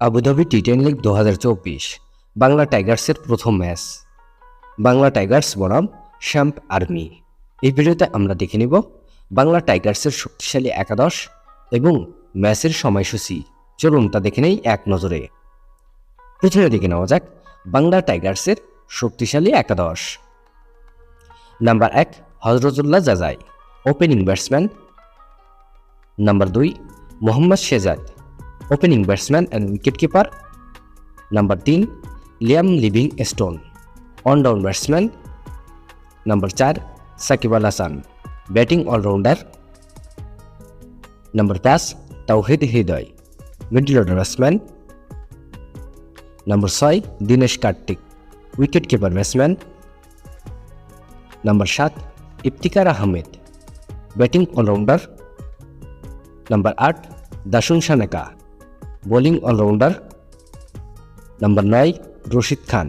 Abu Dhabi T ten league দু হাজার চব্বিশ, বাংলা টাইগার্সের প্রথম ম্যাচ। বাংলা টাইগার্স বনাম শ্যাম্প আর্মি। এই ভিডিওতে আমরা দেখে নিব বাংলা টাইগার্সের শক্তিশালী একাদশ এবং ম্যাচের সময়সূচি। চলুন তা দেখে নেই এক নজরে। প্রথমে দেখে নেওয়া যাক বাংলা টাইগার্সের শক্তিশালী একাদশ। নাম্বার এক, Hazratullah Zazai, opening batsman. Number দুই, Mohammad Shahzad opening batsman and wicket keeper number তিন Liam Livingstone on down batsman number চার Shakib Al Hasan batting allrounder number পাঁচ Towhid Hridoy middle order batsman number ছয় Dinesh Karthik wicket keeper batsman number সাত Iftikhar Ahmed batting allrounder number আট Dasun Shanaka bowling allrounder number নয় Rashid Khan.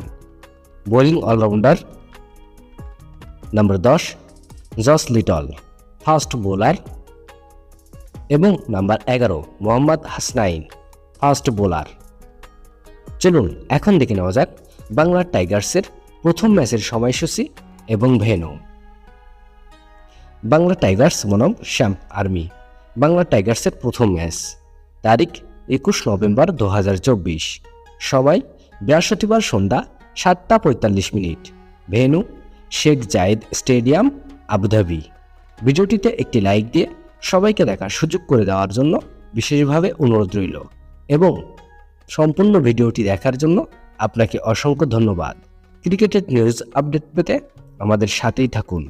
Bowling allrounder number দশ Josh Little, fast bowler এবং number এগারো Mohammad Hasnain, fast bowler. চলুন, এখন দেখে নেওয়া যাক বাংলা টাইগার্সের প্রথম ম্যাচের সময়সূচি এবং ভেনু বাংলা টাইগার্স বনাম শ্যাম্প আর্মি। বাংলা টাইগার্সের প্রথম ম্যাচ, তারিখ একুশ নভেম্বর দু হাজার চব্বিশ। সবাই, বৃহস্পতিবার সন্ধ্যা সাতটা পঁয়তাল্লিশ minute. Venue, Sheikh Zayed stadium, Abu Dhabi. ভিডিওটিতে একটি লাইক দিয়ে সবাইকে দেখার সুযোগ করে দেওয়ার জন্য বিশেষভাবে অনুরোধ রইল এবং সম্পূর্ণ ভিডিওটি দেখার জন্য আপনাকে অসংখ্য ধন্যবাদ। ক্রিকেটের নিউজ আপডেট পেতে আমাদের সাথেই থাকুন।